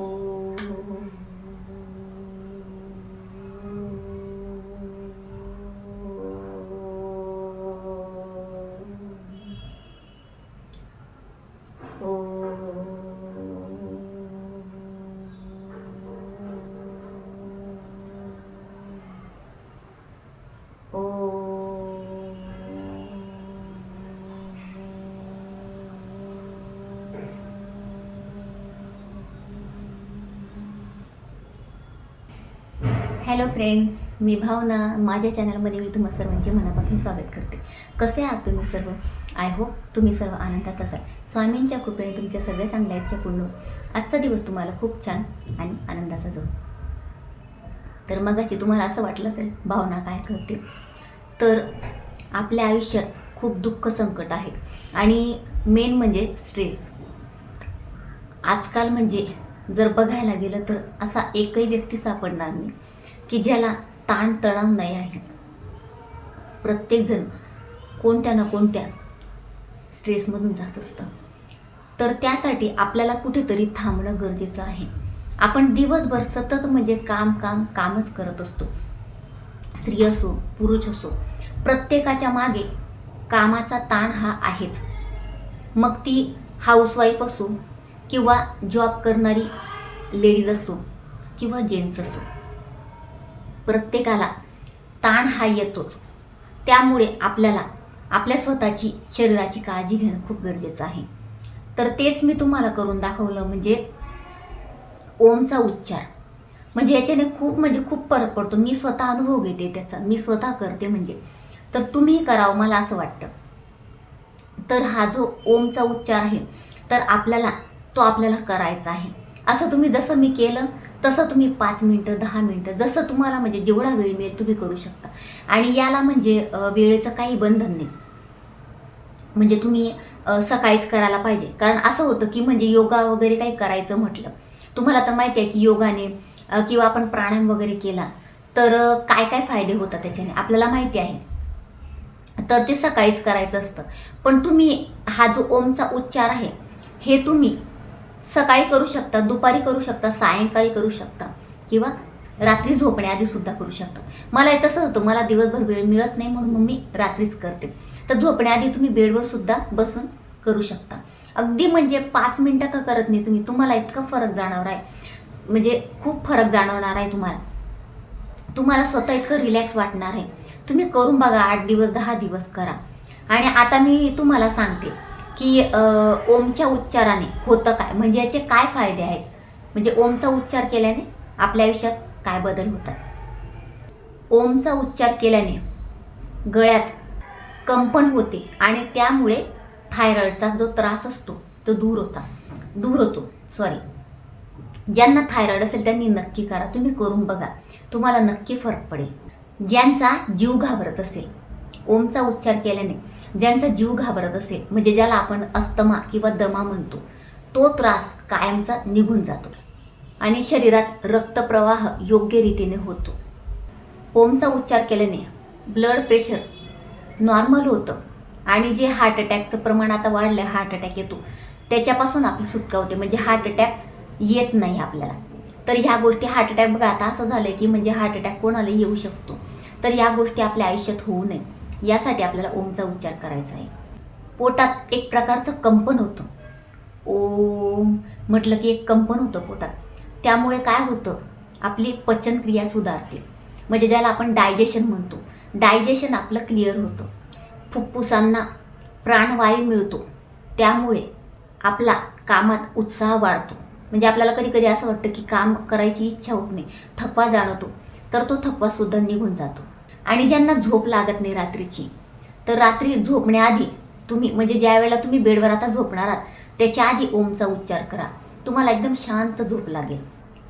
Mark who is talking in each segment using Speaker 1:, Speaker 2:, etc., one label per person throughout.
Speaker 1: Oh. Hello friends मी भावना. माझ्या चॅनलमध्ये मी तुम्हा सर्वांचे मनापासून स्वागत करते. कसे आहात तुम्ही सर्व? आय होप तुम्ही सर्व आनंदात असाल. स्वामींच्या कृपेने तुमच्या सगळ्या चांगल्या इच्छा पूर्ण आजचा दिवस तुम्हाला खूप छान आणि आनंदाचा जाऊ. तर मगाशी तुम्हाला असं वाटलं असेल भावना काय करते? तर आपल्या आयुष्यात खूप दुःख संकट आहे. आणि मेन म्हणजे स्ट्रेस आजकाल म्हणजे जर बघायला गेलं तर असा एकही व्यक्ती सापडणार नाही. की ज्याला ताणतणाव नाही आहे. प्रत्येकजण कोणत्या ना कोणत्या स्ट्रेसमधून जात असतं. तर त्यासाठी आपल्याला कुठेतरी थांबणं गरजेचं आहे. आपण दिवसभर सतत म्हणजे काम काम कामच करत असतो. स्त्री असो पुरुष असो प्रत्येकाच्या मागे कामाचा ताण हा आहेच. मग ती हाऊसवाईफ असो किंवा जॉब करणारी लेडीज असो किंवा जेंट्स असो. प्रत्येकाला ताण हा येतोच. त्यामुळे आपल्याला आपल्या स्वतःची शरीराची काळजी घेणं खूप गरजेचं आहे. तर तेच मी तुम्हाला करून दाखवलं म्हणजे ओमचा उच्चार. म्हणजे याच्याने खूप म्हणजे खूप फरक पडतो. मी स्वतः अनुभव घेते त्याचा. मी स्वतः करते म्हणजे. तर तुम्हीही करावं मला असं वाटतं. तर हा जो ओमचा उच्चार आहे तर आपल्याला तो आपल्याला करायचा आहे. असं तुम्ही जसं मी केलं तसं तुम्ही पाच मिनटं दहा मिनटं जसं तुम्हाला म्हणजे जेवढा वेळ मिळेल तुम्ही करू शकता. आणि याला म्हणजे वेळेचं काही बंधन नाही. म्हणजे तुम्ही सकाळीच करायला पाहिजे. कारण असं होतं की म्हणजे योगा वगैरे काही करायचं म्हटलं. तुम्हाला तर माहिती आहे की योगाने किंवा आपण प्राणायाम वगैरे केला तर काय काय फायदे होतात त्याच्याने? आपल्याला माहिती आहे. तर ते सकाळीच करायचं असतं. पण तुम्ही हा जो ओमचा उच्चार आहे हे तुम्ही सकाळी करू शकता दुपारी करू शकता सायंकाळी करू शकता किंवा रात्री झोपण्याआधी सुद्धा करू शकता. मला हे तसं होतं मला दिवसभर वेळ मिळत नाही म्हणून मग मी रात्रीच करते. तर झोपण्याआधी तुम्ही बेडवर सुद्धा बसून करू शकता. अगदी म्हणजे पाच मिनटं का करत नाही तुम्ही तुम्हाला इतका फरक जाणवणार आहे. म्हणजे खूप फरक जाणवणार आहे तुम्हाला. तुम्हाला स्वतः इतकं रिलॅक्स वाटणार आहे. तुम्ही करून बघा आठ दिवस दहा दिवस करा. आणि आता मी तुम्हाला सांगते. की ओमच्या उच्चाराने होतं काय? म्हणजे याचे काय फायदे आहेत? म्हणजे ओमचा उच्चार केल्याने आपल्या आयुष्यात काय बदल होतात? ओमचा उच्चार केल्याने गळ्यात कंपन होते आणि त्यामुळे थायरॉईडचा जो त्रास असतो तो दूर होता. दूर होतो सॉरी ज्यांना थायरॉईड असेल त्यांनी नक्की करा. तुम्ही करून बघा. तुम्हाला नक्की फरक पडेल. ज्यांचा जीव घाबरत असेल ओमचा उच्चार केल्याने ज्यांचा जीव घाबरत असेल म्हणजे ज्याला आपण अस्तमा किंवा दमा म्हणतो तो त्रास कायमचा निघून जातो आणि शरीरात रक्तप्रवाह योग्य रीतीने होतो. ओमचा उच्चार केल्याने ब्लड प्रेशर नॉर्मल होतं आणि जे हार्ट अटॅकचं प्रमाण आता वाढलं आहे हार्ट अटॅक येतो त्याच्यापासून आपली सुटका होते. म्हणजे हार्ट अटॅक येत नाही आपल्याला. तर ह्या गोष्टी हार्ट अटॅक बघा आता असं झालं की म्हणजे हार्ट अटॅक कोणाला येऊ शकतो. तर या गोष्टी आपल्या आयुष्यात होऊ नये. यासाठी आपल्याला ओमचा उच्चार करायचा आहे. पोटात एक प्रकारचं कंपन होतं. ओम म्हटलं की एक कंपन होतं पोटात. त्यामुळे काय होतं? आपली पचनक्रिया सुधारते. म्हणजे ज्याला आपण डायजेशन म्हणतो. डायजेशन आपलं क्लिअर होतं. फुफ्फुसांना प्राणवायू मिळतो. त्यामुळे आपला कामात उत्साह वाढतो. म्हणजे आपल्याला कधी कधी असं वाटतं की काम करायची इच्छा होत नाही. थकवा जाणवतो. तर तो थप्पासुद्धा निघून जातो. आणि ज्यांना झोप लागत नाही रात्रीची तर रात्री झोपण्याआधी तुम्ही म्हणजे ज्या वेळेला तुम्ही बेडवर आता झोपणार आहात त्याच्या आधी ओमचा उच्चार करा. तुम्हाला एकदम शांत झोप लागेल.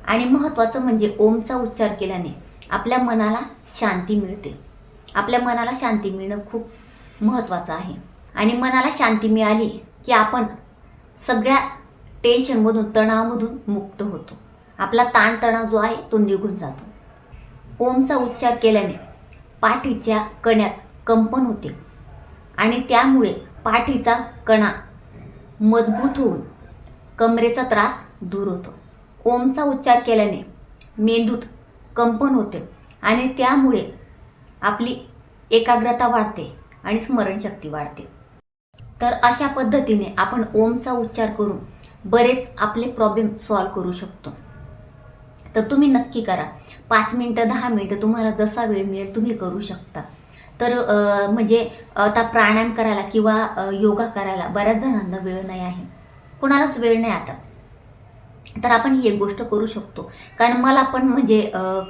Speaker 1: आणि महत्त्वाचं म्हणजे ओमचा उच्चार केल्याने आपल्या मनाला शांती मिळते. आपल्या मनाला शांती मिळणं खूप महत्त्वाचं आहे. आणि मनाला शांती मिळाली की आपण सगळ्या टेन्शनमधून तणावामधून मुक्त होतो. आपला ताणतणाव जो आहे तो निघून जातो. ओमचा उच्चार केल्याने पाठीच्या कण्यात कंपन होते. आणि त्यामुळे पाठीचा कणा मजबूत होऊन कमरेचा त्रास दूर होतो. ओमचा उच्चार केल्याने मेंदूत कंपन होते आणि त्यामुळे आपली एकाग्रता वाढते आणि स्मरणशक्ती वाढते. तर अशा पद्धतीने आपण ओमचा उच्चार करून बरेच आपले प्रॉब्लेम सॉल्व करू शकतो. तर तुम्ही नक्की करा. पाच मिनटं दहा मिनटं तुम्हाला जसा वेळ मिळेल तुम्ही करू शकता. तर म्हणजे आता प्राणायाम करायला किंवा योगा करायला बऱ्याच जणांना वेळ नाही आहे. कोणालाच वेळ नाही आता. तर आपण ही एक गोष्ट करू शकतो. कारण मला पण म्हणजे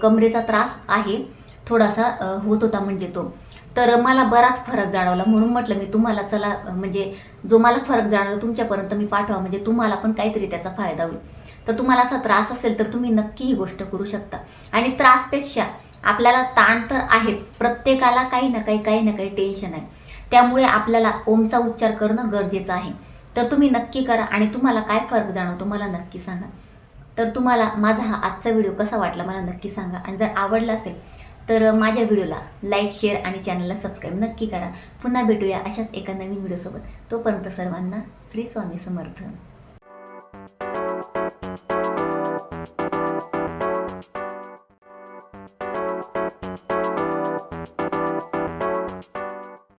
Speaker 1: कमरेचा त्रास आहे. थोडासा होत होता म्हणजे तो. तर मला बराच फरक जाणवला. म्हणून म्हटलं मी तुम्हाला चला म्हणजे जो मला फरक जाणवला तुमच्यापर्यंत मी पाठवा. म्हणजे तुम्हाला पण काहीतरी त्याचा फायदा होईल. तर तुम्हाला असा त्रास असेल तर तुम्ही नक्की ही गोष्ट करू शकता. आणि त्रासपेक्षा आपल्याला ताण तर आहेच. प्रत्येकाला काही ना काही काही ना काही टेन्शन आहे. त्यामुळे आपल्याला ओमचा उच्चार करणं गरजेचं आहे. तर तुम्ही नक्की करा आणि तुम्हाला काय फरक जाणवतो मला नक्की सांगा. तर तुम्हाला माझा हा आजचा व्हिडिओ कसा वाटला मला नक्की सांगा. आणि जर आवडला असेल तर माझ्या व्हिडिओला लाईक शेअर आणि चॅनलला सबस्क्राईब नक्की करा. पुन्हा भेटूया अशाच एका नवीन व्हिडिओसोबत तोपर्यंत सर्वांना श्री स्वामी समर्थ.